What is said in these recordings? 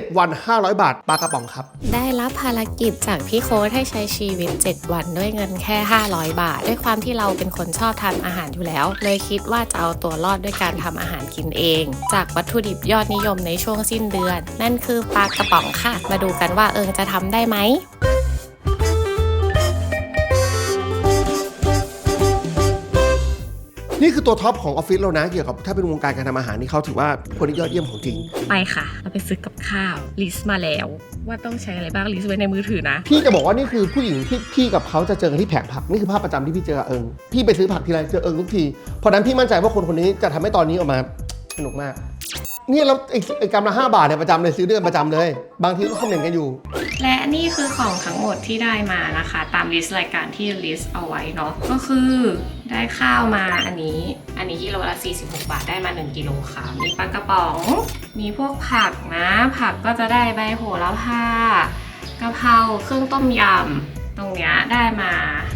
7 วัน 500 บาทปลากระป๋องครับ ได้รับภารกิจจากพี่โค้ดให้ใช้ชีวิต 7 วันด้วยเงินแค่ 500 บาท ด้วยความที่เราเป็นคนชอบทานอาหารอยู่แล้ว เลยคิดว่าจะเอาตัวรอดด้วยการทำอาหารกินเอง จากวัตถุดิบยอดนิยมในช่วงสิ้นเดือน นั่นคือปลากระป๋องค่ะ มาดูกันว่าเอิงจะทำได้ไหม นี่คือตัวท็อปของออฟฟิศเรานะเกี่ยวกับถ้าเป็นวงการการทำอาหารนี่เขาถือว่าคนที่ยอดเยี่ยมของจริง ไปค่ะเราไปซื้อกับข้าวลิสต์มาแล้ว ว่าต้องใช้อะไรบ้างลิสต์ไว้ในมือถือนะ พี่จะบอกว่านี่คือผู้หญิงที่พี่กับเขาจะเจอกันที่แผงผักนี่คือภาพประจำที่พี่เจอกับเอิงพี่ไปซื้อผักทีไรเจอเอิงทุกทีเพราะฉะนั้นพี่มั่นใจว่าคนคนนี้จะทำให้ตอนนี้ออกมาสนุกมากเนี่ยแล้วไอ้ไอ้กำละห้าบาทเนี่ยประจำเลยซื้อด้วยกันประจำเลย บางทีก็คอมเมนต์กันอยู่ และนี่คือของทั้งหมดที่ได้มานะคะ ตามลิสต์รายการที่ลิสต์เอาไว้เนาะก็คือ ได้ข้าวมาอันนี้ อันนี้กิโลละ 46 บาทได้มา 1 กิโลค่ะ มีปลากระป๋อง มีพวกผักนะ ผักก็จะได้ใบโหระพากะเพราเครื่องต้มยำ ตรงเนี้ยได้มา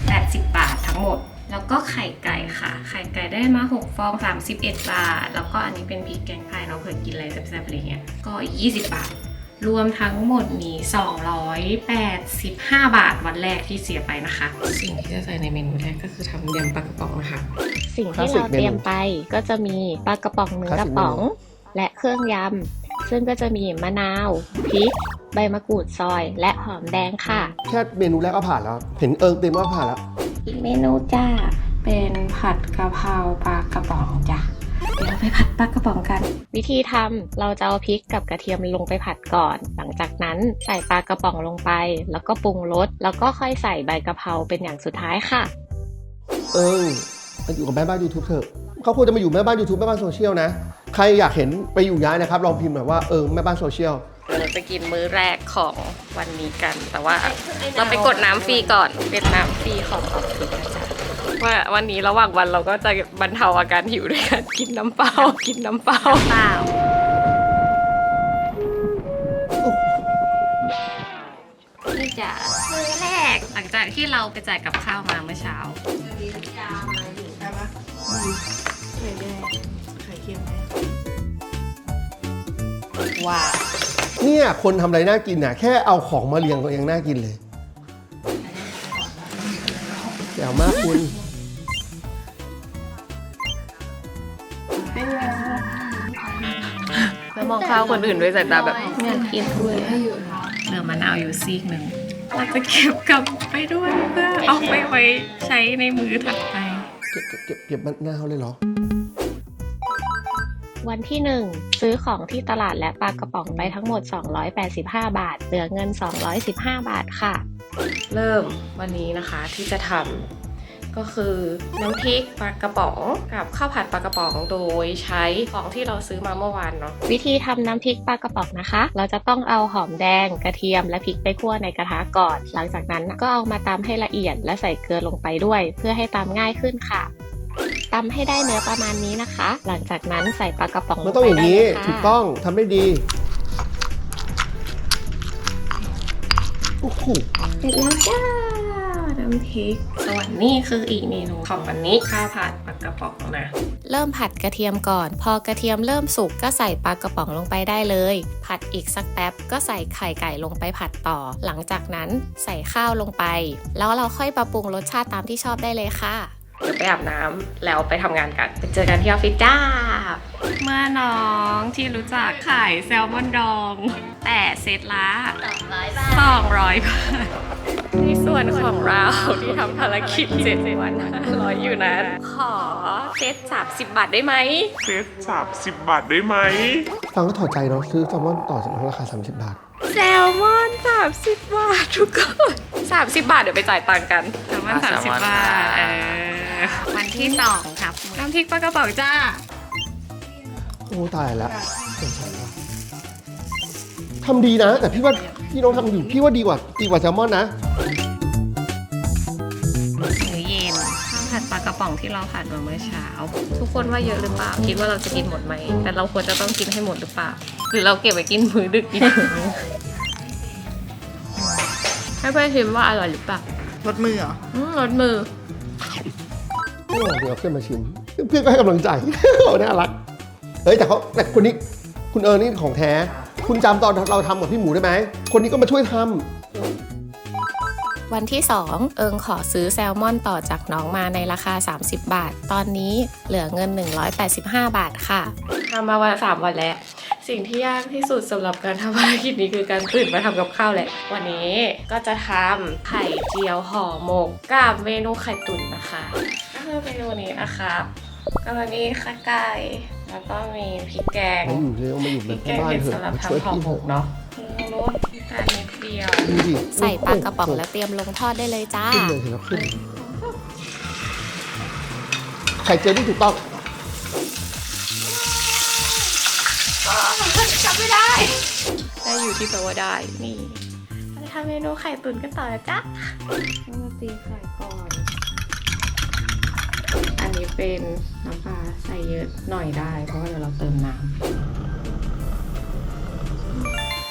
80 บาททั้งหมด แล้วก็ไข่ไก่ค่ะ ไข่ไก่ได้มา 6 ฟอง 31 บาท แล้วก็อันนี้เป็นพริกแกงไทยเราเคยกินอะไรแซ่บๆอะไรเงี้ย ก็ 20 บาท รวมทั้งหมดมี285 บาทวันแรกที่เสียไปนะคะ สิ่งที่จะใส่ในเมนูแรกก็คือทำยำปลากระป๋องนะคะ สิ่งที่เราเตรียมไปก็จะมีปลากระป๋องหนึ่งกระป๋อง และเครื่องยำซึ่งก็จะมีมะนาวพริกใบมะกรูดซอย และหอมแดงค่ะ แค่เมนูแรกก็ผ่านแล้ว เห็นเอิงเต็มว่าผ่านแล้ว อีกเมนูจ้า เป็นผัดกะเพราปลากระป๋องจ้ะ เดี๋ยวเราไปผัดปลากระป๋องกัน วิธีทำเราจะเอาพริกกับกระเทียมลงไปผัดก่อน หลังจากนั้นใส่ปลากระป๋องลงไป แล้วก็ปรุงรสแล้วก็ค่อยใส่ใบกะเพราเป็นอย่างสุดท้ายค่ะ เอิงมาอยู่กับแม่บ้านยูทูบเถอะเขาควรจะมาอยู่แม่บ้านยูทูบแม่บ้านโซเชียลนะ ใครอยากเห็นไปอยู่ย้ายนะครับ ลองพิมพ์หน่อยว่าเอิงแม่บ้านโซเชียลเราจะกินมื้อแรกของวันนี้กัน แต่ว่าเราไปกดน้ำฟรีก่อนเป็นน้ำฟรีของออฟฟิศนะจ๊ะ ว่าวันนี้ระหว่างวันเราก็จะบรรเทาอาการหิวด้วยการกินน้ำเปล่ากินน้ำเปล่าเปล่านี่จ้ะมื้อแรก หลังจากที่เราไปจ่ายกับข้าวมาเมื่อเช้าว้าวเนี่ยคนทำอะไรน่ากินน่ะ แค่เอาของมาเรียงก็ยังน่ากินเลยแจ๋วมากคุณ แล้วมองข้าวคนอื่นด้วยสายตาแบบอยากกินด้วยเหลือมะนาวอยู่ซีกหนึ่งเราจะเก็บกลับไปด้วยเพื่อเอาไปไว้ใช้ในมือถัดไป เก็บเก็บเก็บเก็บมะนาวเลยเหรอ วันที่ 1 ซื้อของที่ตลาดและปลากระป๋องไปทั้งหมด 285 บาท เหลือเงิน 215 บาทค่ะ เริ่มวันนี้นะคะที่จะทำ ก็คือน้ำพริกปลากระป๋องกับข้าวผัดปลากระป๋องโดยใช้ของที่เราซื้อมาเมื่อวานเนาะวิธีทำน้ำพริกปลากระป๋องนะคะ เราจะต้องเอาหอมแดงกระเทียมและพริกไปคั่วในกระทะก่อน หลังจากนั้นก็เอามาตำให้ละเอียดและใส่เกลือลงไปด้วย เพื่อให้ตำง่ายขึ้นค่ะตำให้ได้เนื้อประมาณนี้นะคะ หลังจากนั้นใส่ปลากระป๋องลมันงต้องไปอย่างได้นี้เลยค่ะถูกต้องทำได้ดีโอ้โหเสร็จแล้วจ้า น้ำพริก ส่วนนี้คืออีกเมนูของวันนี้ข้าวผัดปลากระป๋องนะ เริ่มผัดกระเทียมก่อน พอกระเทียมเริ่มสุกก็ใส่ปลากระป๋องลงไปได้เลย ผัดอีกสักแป๊บก็ใส่ไข่ไก่ลงไปผัดต่อ หลังจากนั้นใส่ข้าวลงไป แล้วเราค่อยปรับปรุงรสชาติตามที่ชอบได้เลยค่ะ เดี๋ยวไปอาบน้ำแล้วไปทำงานกันไปเจอกันที่ออฟฟิศจ้า เมื่อน้องที่รู้จักขายแซลมอนดอง แต่เซตละ200บาทในส่วนของเราที่ทำภารกิจ7วัน500อยู่นั้นขอเซต30บาทได้ไหม เซตสามสิบบาทได้ไหม ฟังก็ถอดใจเนาะซื้อแซลมอนต่อจากราคา 30 บาท แซลมอน 30 บาททุกคน 30 บาทเดี๋ยวไปจ่ายตังค์กันแซลมอนอะ30 บาทเออวัน ที่สองครับ น้ำพริกปลากระป๋องจ้า โอ้ตายละสงสารว่ะทำดีนะ แต่พี่ว่าพี่น้องทำอยู่พี่ว่าดีกว่าดีกว่าแซลมอนนะมื้อเย็นข้าวผัดปลากระป๋องที่เราผัดมาเมื่อเช้า ทุกคนว่าเยอะหรือเปล่า คิดว่าเราจะกินหมดไหม แต่เราควรจะต้องกินให้หมดหรือเปล่า หรือเราเก็บไว้กินมื้อดึกดีให้เพื่อนชิมว่าอร่อยหรือเปล่ารถมือเหรออืมรสมือ โอ้เดี๋ยวเพื่อนมาชิม เพื่อนก็ให้กำลังใจ โอ้น่ารัก เฮ้ยแต่เขาแต่คนนี้คุณเอิร์นี่ของแท้คคุณจำตอนเราทำกับพี่หมูได้ไหม คนนี้ก็มาช่วยทำวันที่ 2 เอิงขอซื้อแซลมอนต่อจากน้องมาในราคา 30 บาท ตอนนี้เหลือเงิน 185 บาทค่ะทำมาวันสามวันแล้ว สิ่งที่ยากที่สุดสำหรับการทำภารกิจนี้คือการตื่นมาทำกับข้าวแหละ วันนี้ก็จะทำไข่เจียวห่อหมกกับเมนูไข่ตุ๋นนะคะก็ คือเมนูนี้นะครับก็มีข้าวไก่แล้วก็มีพริกแกงมาอยู่เลยมาอยู่พแบริบกแกงบ้านเผ็ดเถอะสำหรับมาช่วยทำห่อพี่หมเถอะกเนาะรสจานนิดเดียวดูดิใส่ปลากระป๋องแล้วเตรียมลงทอดได้เลยจ้าขึ้นเลยเห็นแล้วขึ้นไข่เจียวที่ถูกต้องจำไม่ได้ ได้อยู่ที่แปลว่าได้ นี่เราจะทำเมนูไข่ตุ๋นกันต่อนะจ๊ะก็มาตีไข่ก่อนอั นนี้เป็นน้ำปลาใส่เยอะหน่อยได้ เพราะว่าเดี๋ยวเราเติมน้ำ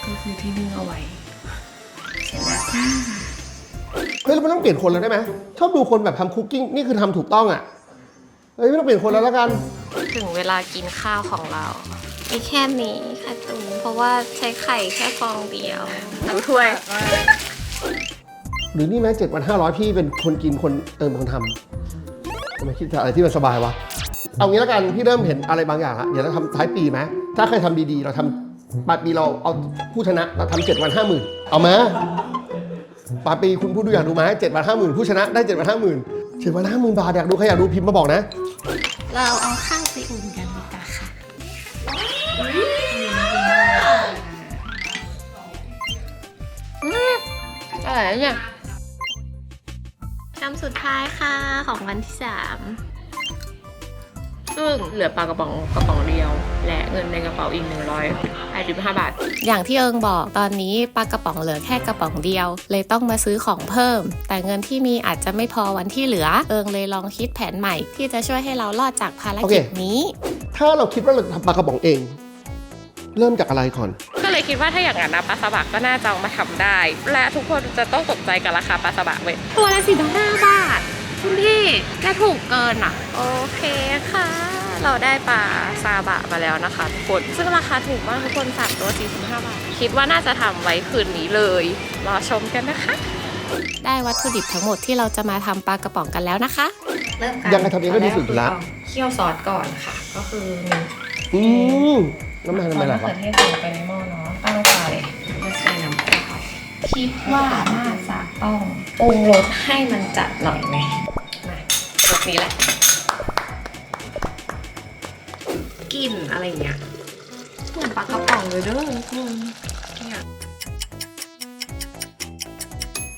ก็คือที่นึ่งเอาไว้เฮ้ยเราไม่ต้องเปลี่ยนคนแล้วได้ไหมชอบดูคนแบบทำคุกกิ้งนี่คือทำถูกต้องอะเฮ้ยไม่ต้องเปลี่ยนคนแล้วแล้วกัน ถึงเวลากินข้าวของเรามีแค่นี้ไข่ตุ๋นเพราะว่าใช้ไข่แค่ฟองเดียวทั้งถ้วย หรือนี่ไหมเจ็ดวันห้าร้อยพี่เป็นคนกินคนเติมคนทำ ทำไมคิดจะอะไรที่มันสบายวะ เอางี้แล้วกันพี่เริ่มเห็นอะไรบางอย่างละเดี๋ยวเราทำท้ายปีไหมถ้าใครทำดีๆ เราทำปลายปีเราเอาผู้ชนะเราทำเจ็ดวันห้าหมื่นเอามาปลายปีคุณผู้ดูอยากดูไหมเจ็ดวันห้าหมื่นผู้ชนะได้เจ็ดวันห้าหมื่นเจ็ดวันห้าหมื่นบาทอยากดูใครอยากดูพิมพ์มาบอกนะ เราเอาข้าวไปอุ่นกันดีกว่าค่ะ อะไรเนี่ย คำสุดท้ายค่ะของวันที่สามซึ่งเหลือปลากระป๋องกระป๋องเดียว และเงินในกระเป๋าอีก1 5 5บาท อย่างที่เอิงบอกตอนนี้ปลากระป๋องเหลือแค่กระป๋องเดียว เลยต้องมาซื้อของเพิ่ม แต่เงินที่มีอาจจะไม่พอวันที่เหลือ เอิงเลยลองคิดแผนใหม่ ที่จะช่วยให้เรารอดจากภารกิจโอเคนี้ ถ้าเราคิดว่าเราจะทำปลากระป๋องเอง เริ่มจากอะไรก่อน ก็เลยคิดว่าถ้าอย่างนั้นนะปลาสบักก็น่าจะเอามาทำได้ และทุกคนจะต้องตกใจกับราคาปลาสบักเว้ยตัวละสิบห้าบาท คุณพี่จะถูกเกินอะ โอเคค่ะ เราได้ปลาซาบะมาแล้วนะคะทุกคน ซึ่งราคาถูกมากทุกคนสามตัว45 บาท คิดว่าน่าจะทำไว้คืนนี้เลย รอชมกันนะคะ ได้วัตถุดิบทั้งหมดที่เราจะมาทำปลากระป๋องกันแล้วนะคะ เริ่มกันยังไงทำเองก็ดีสุดอยู่แล้วเคี่ยวซอสก่อนค่ะ ก็คืออืม น้ำมันทำไมล่ะซอวะสมะเขือเทศใส่ลงไปในหม้อเนาะตั้งไฟแล้วใส่น้ำปลาคิดว่าน่าจะต้องปรุงรสให้มันจัดหน่อยไหมมารสนี้แหละกลิ่นอะไรอย่างเงี้ยเหมือนปลากระป๋องเลยเด้อทุกคนเนี่ย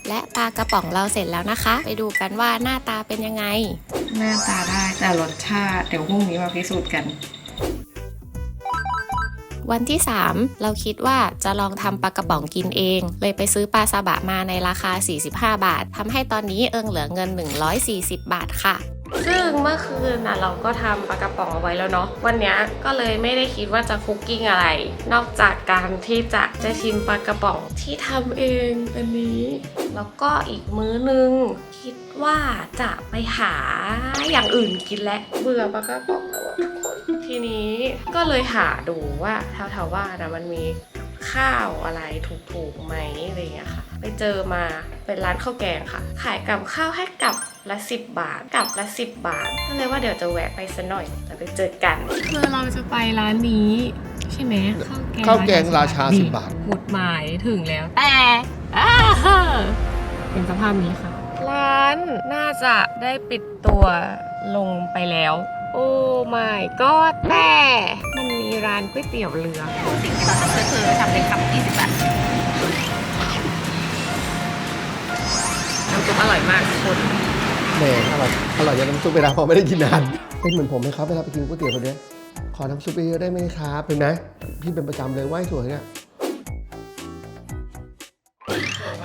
และปลากระป๋องเราเสร็จแล้วนะคะ ไปดูกันว่าหน้าตาเป็นยังไง หน้าตาได้แต่รสชาติ เดี๋ยวพรุ่งนี้มาพิสูจน์กัน วันที่ 3 เราคิดว่าจะลองทำปลากระป๋องกินเอง เลยไปซื้อปลาซาบะมาในราคา 45 บาททำให้ตอนนี้เอิงเหลือเงิน 140 บาทค่ะซึ่งเมื่อคืนนะเราก็ทำปลากระป๋องเอาไว้แล้วเนาะวันนี้ก็เลยไม่ได้คิดว่าจะคุกกิ้งอะไร นอกจากการที่จะจะชิมปลากระป๋องที่ทำเองอันนี้ แล้วก็อีกมื้อนึง คิดว่าจะไปหาอย่างอื่นกินและเบื่อปลากระป๋องแล้ว ทุกคนทีนี้ก็เลยหาดูว่าแถวๆว่านะมันมีข้าวอะไรถูกๆไหมอะไรอย่างเงี้ยค่ะ ไปเจอมาเป็นร้านข้าวแกงค่ะ ขายกับข้าวให้กับละ10บาทกับละ10บาทก็เลยว่าเดี๋ยวจะแวะไปสัหน่อยจะไปเจอกันคือเราจะไปร้านนี้ใช่ไหมข้าวแกงราชา10บาทหมุดหมายถึงแล้วแต่อ้าเป็นสภาพนี้ค่ะ ร้านน่าจะได้ปิดตัวลงไปแล้ว โอ้ my god แต่มันมีร้านก๋วยเตี๋ยวเรือสิ่งที่เราจะซื้อคือทำเป็นคำ20บาทน้ำซุปอร่อยมากทุกคนแหมอร่อยอร่อยอย่างน้ำซุปไปนะเพราะไม่ได้กินนานเป็นเหมือนผมไหมครับเวลาไปกินก๋วยเตี๋ยวคนเนี้ยขอน้ำซุปเยอะๆได้ไหมครับเป็นไหมพี่เป็นประจำเลยไหว้สวยเนี่ย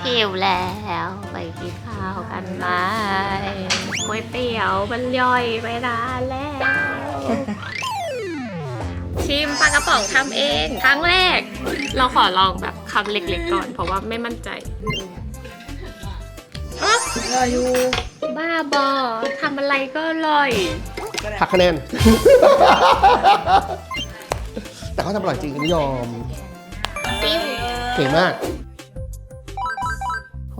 หิวแล้วไปกินข้าวกันไหมก๋วยเตี๋ยวมันย่อยไปนานแล้ว ชิมปลากระป๋องทำเองครั้งแรก เราขอลองแบบคำเล็กๆก่อน เพราะว่าไม่มั่นใจอ๊ะอร่อยอยู่บ้าบอทำอะไรก็อร่อย หักคะแนน แต่เขาทำอร่อยจริงอันนี้ยอมเก่งมาก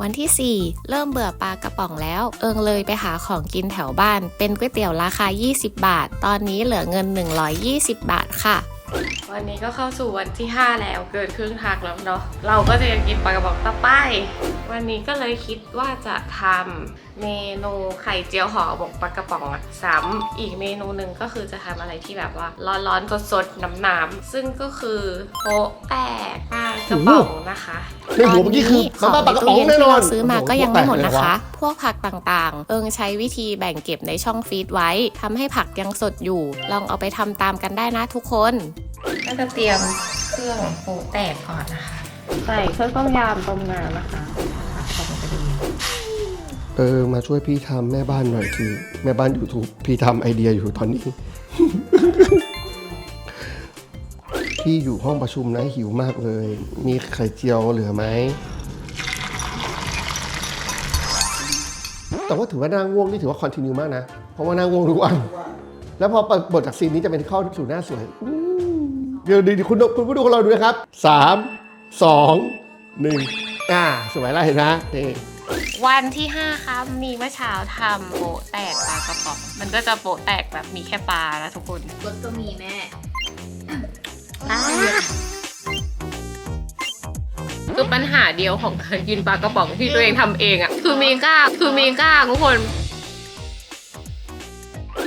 วันที่ 4 เริ่มเบื่อปลากระป๋องแล้ว เอิงเลยไปหาของกินแถวบ้าน เป็นก๋วยเตี๋ยวราคา 20 บาท ตอนนี้เหลือเงิน 120 บาทค่ะ วันนี้ก็เข้าสู่วันที่ 5 แล้วเกินครึ่งทางแล้วเนาะเราก็จะยังกินปลากระป๋องต่อไป วันนี้ก็เลยคิดว่าจะทำเมนูไข่เจียวห่อหมกปลากระป๋องอะซ้ำอีกเมนูหนึ่งก็คือจะทำอะไรที่แบบว่า ร้อนๆสดๆน้ำๆซึ่งก็คือโป๊ะแตกปลากระป๋องนะคะในหัวเมื่อกี้คือขงน้ำปลากระป๋องใตู้เย็แน่นอนที่เราซื้อมาก็ยังไม่หมดนะโอ้โหคะพวกผักต่างๆ เอิงใช้วิธีแบ่งเก็บในช่องฟรีซไว้ทำให้ผักยังสดอยู่ ลองเอาไปทำตามกันได้นะทุกคน ก็จะเตรียมเครื่องโป๊ะแตกก่อนนะคะ ใส่เครื่องต้มยำต้มน้ำนะคะผักของจะดีเออ มาช่วยพี่ทำแม่บ้านหน่อยคือแม่บ้านยูทูบพี่ทำไอเดียอยู่ตอนนี้พี่อยู่ห้องประชุมนะหิวมากเลย มีไข่เจียวเหลือไหม แต่ว่าถือว่านั่งง่วงนี่ถือว่าคอนติเนียมากนะ เพราะว่านั่งง่วงทุกวัน แล้วพอเปิดบทจากซีนนี้จะเป็นเข้าสู่หน้าสวยอู้เดี๋ยวดีคุณคุณผู้ดูของเราดูนะครับสามสองหนึ่งอ่า สวยแล้วเห็นไหมนี่ วันที่ 5ครับมีเมื่อเช้าทำโปะแตกปลากระป๋อง มันก็จะโปะแตกแบบมีแค่ปลานะทุกคน รถก็มีแม่ คือปัญหาเดียวของการกินปลากระป๋องที่ตัวเองทำเองอะคือมีกล้าคือมีกล้าทุกคน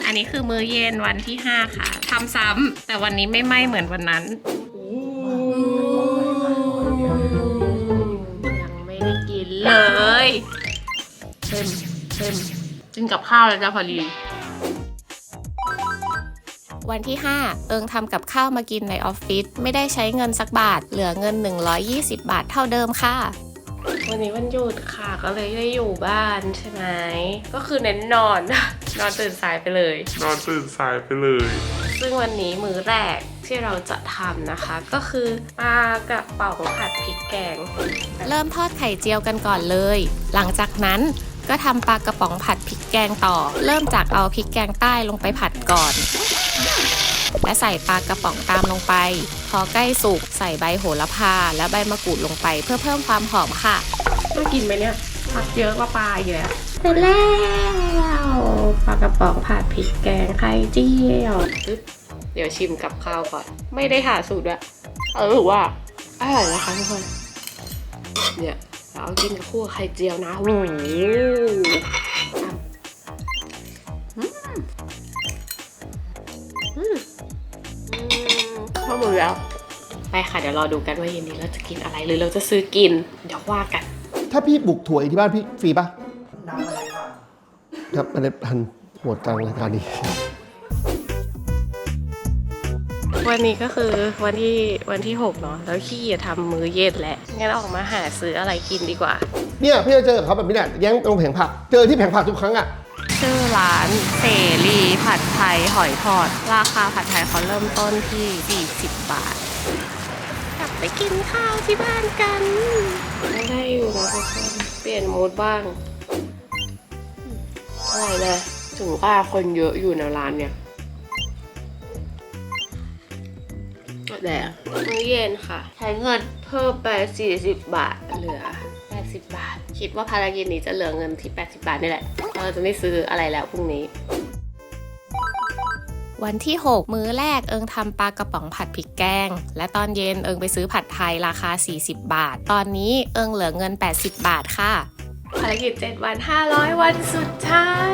อันนี้คือมื้อเย็นวันที่ 5 ค่ะทำซ้ำแต่วันนี้ไม่ไหม้เหมือนวันนั้น ยังไม่ได้กินเลย เต็มเต็มกินกับข้าวแล้วจ้ะพอดี วันที่ 5 เอิงทำกับข้าวมากินในออฟฟิศไม่ได้ใช้เงินสักบาท เหลือเงิน 120 บาทเท่าเดิมค่ะ วันนี้วันหยุดค่ะก็เลยได้อยู่บ้านใช่ไหมก็คือเน้นนอน นอนตื่นสายไปเลย นอนตื่นสายไปเลย ซึ่งวันนี้มื้อแรกที่เราจะทำนะคะ ก็คือปลากระป๋องผัดพริกแกง เริ่มทอดไข่เจียวกันก่อนเลย หลังจากนั้น ก็ทำปลากระป๋องผัดพริกแกงต่อ เริ่มจากเอาพริกแกงใต้ลงไปผัดก่อน และใส่ปลากระป๋องตามลงไป พอใกล้สุกใส่ใบโหระพา และใบมะกรูดลงไปเพื่อเพิ่มความหอมค่ะน่ากินไหมเนี่ยผักเยอะกว่าปลาอีกแล้วเสร็จแล้วปลากระป๋องผัดพริกแกงไข่เจียวปึ๊บเดี๋ยวชิมกับข้าวก่อน ไม่ได้หาสูตรด้วยเออถือว่าอร่อยนะคะทุกคนเนี่ย เราเอากินกับคู่กับไข่เจียวนะโอ้โหอะอืมอืมอืมข้าวหมูแล้วไปค่ะ เดี๋ยวรอดูกันว่าเย็นนี้เราจะกินอะไรหรือเราจะซื้อกิน เดี๋ยวว่ากัน ถ้าพี่บุกถั่วยที่บ้านพี่ฟรีปะครับมันพันธุ์โหดจังรายการนี้ วันนี้ก็คือวันที่วันที่6เนาะแล้วขี้จะทำมื้อเย็นแหละงั้นออกมาหาซื้ออะไรกินดีกว่า เนี่ยพี่จะเจอกับเขาแบบนี้แหละแย้งตรงแผงผัก เจอที่แผงผักทุกครั้งอะชื่อร้านเสรีผัดไทยหอยทอด ราคาผัดไทยเขาเริ่มต้นที่ 40 บาท กลับไปกินข้าวที่บ้านกัน ไม่ได้อยู่นะทุกคนเปลี่ยนมูดบ้างอะไรนะถึงว่าคนเยอะอยู่ในร้านเนี่ย แต่มื้อเย็นค่ะ ใช้เงินเพิ่มไป 40 บาทเหลือ 80 บาท คิดว่าภารกิจนี้จะเหลือเงินที่ 80 บาทนี่แหละเราจะไม่ซื้ออะไรแล้วพรุ่งนี้วันที่ 6 มื้อแรกเอิงทำปลากระป๋องผัดพริกแกง และตอนเย็นเอิงไปซื้อผัดไทยราคา 40 บาท ตอนนี้เอิงเหลือเงิน 80 บาทค่ะ ภารกิจ 7 วัน 500 วันสุดท้าย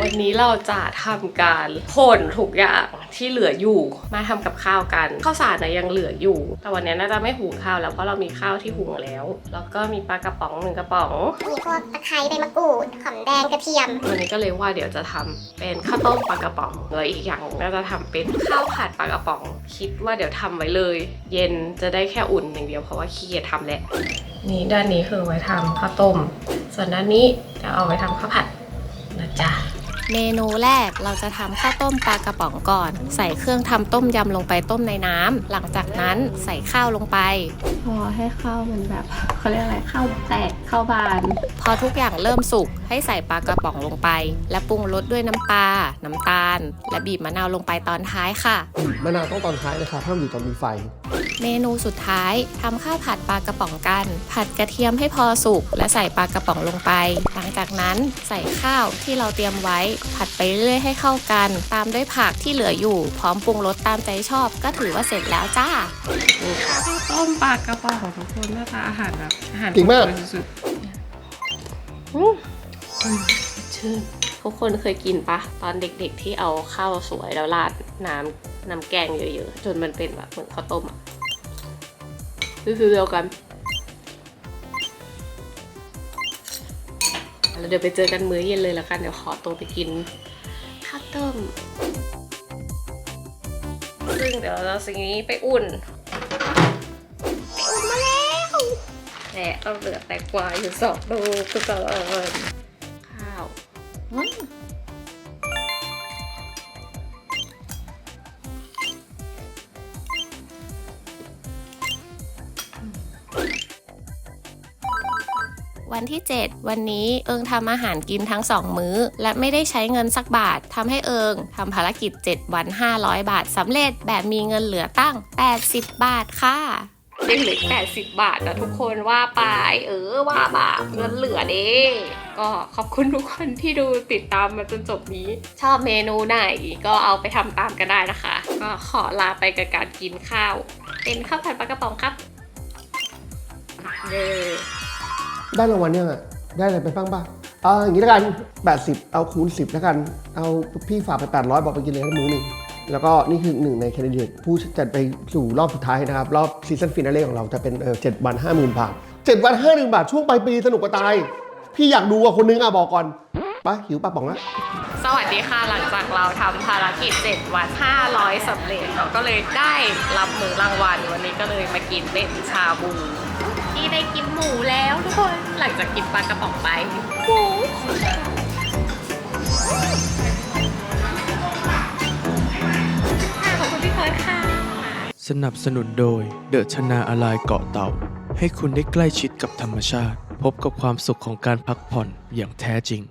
วันนี้เราจะทำการพ่นทุกอย่างที่เหลืออยู่มาทำกับข้าวกันข้าวสารนะยังเหลืออยู่ แต่วันนี้น่าจะไม่หุงข้าวแล้วเพราะเรามีข้าวที่หุงแล้ว แล้วก็มีปลากระป๋องหนึ่งกระป๋องมีพวกตะไคร้ใบมะกรูดหอมแดงกระเทียม วันนี้ก็เลยว่าเดี๋ยวจะทำเป็นข้าวต้มปลากระป๋องแล้วอีกอย่างน่าจะทำเป็นข้าวผัดปลากระป๋อง คิดว่าเดี๋ยวทำไว้เลย เย็นจะได้แค่อุ่นอย่างเดียวเพราะว่าขี้เกียจทำแหละนี่ด้านนี้คือไว้ทำข้าวต้มส่วนด้านนี้จะเอาไว้ทำข้าวผัดนะจ๊ะเมนูแรกเราจะทำข้าวต้มปลากระป๋องก่อน ใส่เครื่องทำต้มยำลงไปต้มในน้ำหลังจากนั้นใส่ข้าวลงไป พอให้ข้าวมันแบบเขาเรียกอะไรข้าวแตกข้าวบาน พอทุกอย่างเริ่มสุกให้ใส่ปลากระป๋องลงไป และปรุงรสด้วยน้ำปลาน้ำตาล และบีบมะนาวลงไปตอนท้ายค่ะมะนาวต้องตอนท้ายนะคะห้ามอยู่ตอนมีไฟ เมนูสุดท้ายทำข้าวผัดปลากระป๋องกัน ผัดกระเทียมให้พอสุก และใส่ปลากระป๋องลงไป หลังจากนั้นใส่ข้าวที่เราเตรียมไว้ ผัดไปเรื่อยให้เข้ากัน ตามด้วยผักที่เหลืออยู่ พร้อมปรุงรสตามใจชอบ ก็ถือว่าเสร็จแล้วจ้านี่ค่ะต้มปลากระป๋องของทุกคนหน้าตาอาหารแบบอาหารจริงมาก สุดๆอืมชื่นทุกคนเคยกินปะตอนเด็กๆที่เอาข้าวสวยแล้วราดน้ำ น้ำแกงเยอะๆ จนมันเป็นแบบเหมือนข้าวต้มอะคือเดียวกัน แล้วเดี๋ยวไปเจอกันมื้อเย็นเลยแล้วกัน เดี๋ยวขอตัวไปกินข้าวต้ม ซึ่งเดี๋ยวเราสิ่งนี้ไปอุ่นไปอุ่นมาแล้วแหละต้องเหลือแต่กวาอยู่สองลูกทุกคนข้าว วันที่ 7 วันนี้เอิงทำอาหารกินทั้ง 2 มื้อ และไม่ได้ใช้เงินสักบาททำให้เอิงทำภารกิจ 7 วัน 500 บาทสำเร็จแบบมีเงินเหลือตั้ง 80 บาทค่ะเหลือ80บาทนะทุกคนว่าไป เออว่าบาทเงินเหลือเด้ก็ขอบคุณทุกคนที่ดูติดตามมาจนจบนี้ ชอบเมนูไหนก็เอาไปทำตามกันได้นะคะ ก็ขอลาไปกับการกินข้าว เป็นข้าวผัดปลากระป๋องครับเย้อ ได้รางวัลยังอะ ได้อะไรไปบ้างป่ะเอาอย่างนี้แล้วกัน 80 เอาคูณ 10 แล้วกัน เอาพี่ฝากไป 800 บอกไปกินเลยทั้งมือหนึ่งแล้วก็นี่คือหนึ่งในแคนดิเดตผู้จะไปสู่รอบสุดท้ายนะครับ รอบซีซั่นฟินาเล่ของเราจะเป็นเออ7วัน50,000บาท7วัน50,000บาทช่วงปลายปีสนุกกว่าตาย พี่อยากดูอะคนนึงอะบอกก่อนไปหิวปลาป๋องละสวัสดีค่ะหลังจากเราทำภารกิจ 7 วัน 500สำเร็จเราก็เลยได้รับมือรางวัลวันนี้ก็เลยมากินเป็นชาบู ที่ได้กินหมูแล้วทุกคน หลังจากกินปลากระป๋องไปหมูขอบคุณพี่เพิร์ดค่ะ สนับสนุนโดยเดอะชนาอลายเกาะเต่า ให้คุณได้ใกล้ชิดกับธรรมชาติ พบกับความสุขของการพักผ่อนอย่างแท้จริง